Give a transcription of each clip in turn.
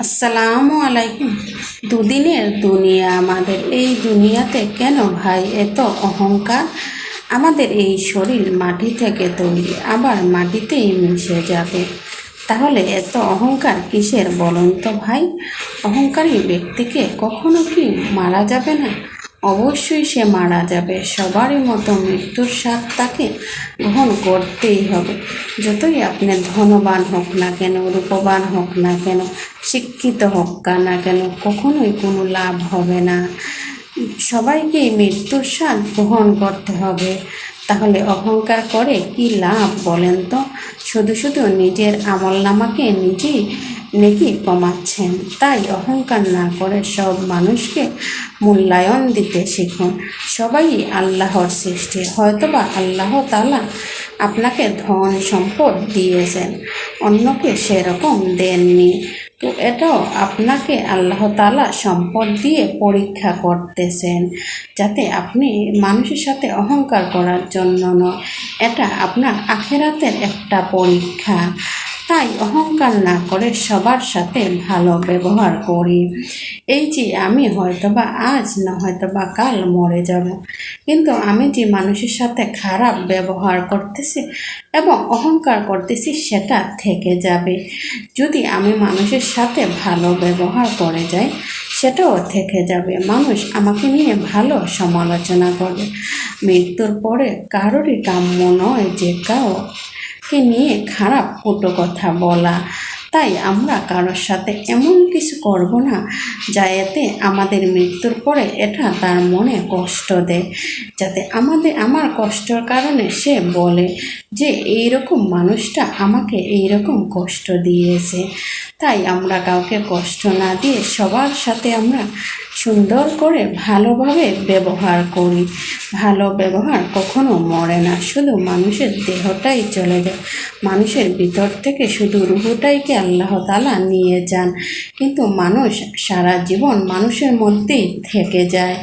আসসালামু আলাইকুম। দুদিনের দুনিয়া আমাদের এই দুনিয়াতে কেন ভাই? এত অহংকার। আমাদের এই শরীর মাটি থেকে তৈরি, আবার মাটিতেই মিশে যাবে। তাহলে এত অহংকার কিসের বলুন তো ভাই? অহংকারী ব্যক্তিকে কখনো কি মারা যাবে না? অবশ্যই সে মারা যাবে। সবারই মতো মৃত্যুর স্বাদ তাকে গ্রহণ করতেই হবে। যতই আপনি ধনবান হোক না কেন, রূপবান হোক না কেন শিক্ষিত হোক না কেন, কখনোই কোনো লাভ হবে না। সবাইকে মৃত্যুর স্বাদ গ্রহণ করতে হবে। তাহলে অহংকার করে কি লাভ বলেন তো? শুধু শুধু নিজের আমল নামাকে নিজেই নেকি কমাচ্ছেন। তাই অহংকার না করে সব মানুষকে মূল্যায়ন দিতে শিখুন। সবাই আল্লাহর সৃষ্টি। হয়তোবা আল্লাহ তালা আপনাকে ধন সম্পদ দিয়েছেন, অন্যকে সেরকম দেননি। তো এটাও আপনাকে আল্লাহ তালা সম্পদ দিয়ে পরীক্ষা করতেছেন, যাতে আপনি মানুষের সাথে অহংকার করার জন্য নয়। এটা আপনার আখেরাতের একটা পরীক্ষা। তাই অহংকার না করে সবার সাথে ভালো ব্যবহার করি। এই যে আমি হয়তোবা আজ না হয়তোবা কাল মরে যাব। কিন্তু আমি যে মানুষের সাথে খারাপ ব্যবহার করতেছি এবং অহংকার করতেছি, সেটা থেকে যাবে। যদি আমি মানুষের সাথে ভালো ব্যবহার করে যাই, সেটাও থেকে যাবে। মানুষ আমাকে নিয়ে ভালো সমালোচনা করবে মৃত্যুর পরে কারোরই কাম্য নয় যে কাউ কে নিয়ে খারাপ কটু কথা বলা। তাই আমরা কারোর সাথে এমন কিছু করব না যা এতে আমাদের মৃত্যুর পরে এটা তার মনে কষ্ট দেয়। যাতে আমাদের, আমার কষ্টর কারণে সে বলে যে এই রকম মানুষটা আমাকে এই রকম কষ্ট দিয়েছে। তাই আমরা কাউকে কষ্ট না দিয়ে সবার সাথে আমরা সুন্দর করে ভালোভাবে ব্যবহার করি। ভালো ব্যবহার কখনো মরে না, শুধু মানুষের দেহটাই চলে যায়। মানুষের ভিতর থেকে শুধু রুহুটাইকে আল্লাহ তালা নিয়ে যান? কিন্তু মানুষ সারা জীবন মানুষের মধ্যেই থেকে যায়।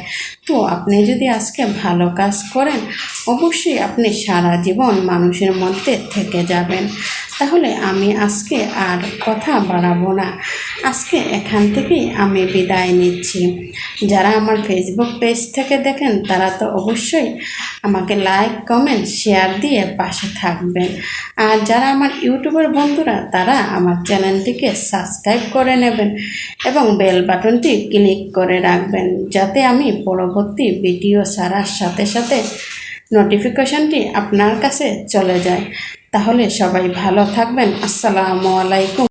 তো আপনি যদি আজকে ভালো কাজ করেন, অবশ্যই আপনি সারা জীবন মানুষের মধ্যে থেকে যাবেন। তাহলে আমি আজকে আর কথা বাড়াবো না। আজকে এখান থেকেই আমি বিদায় নিচ্ছি। যারা আমার ফেসবুক পেজ থেকে দেখেন, তারা তো অবশ্যই আমাকে লাইক কমেন্ট শেয়ার দিয়ে পাশে থাকবেন। আর যারা আমার ইউটিউবের বন্ধুরা, তারা আমার চ্যানেলটিকে সাবস্ক্রাইব করে নেবেন এবং বেল বাটনটি ক্লিক করে রাখবেন, যাতে আমি পরবর্তী ভিডিও ছাড়ার সাথে সাথে নোটিফিকেশনটি আপনার কাছে চলে যায়। তাহলে সবাই ভালো থাকবেন। আসসালামু আলাইকুম।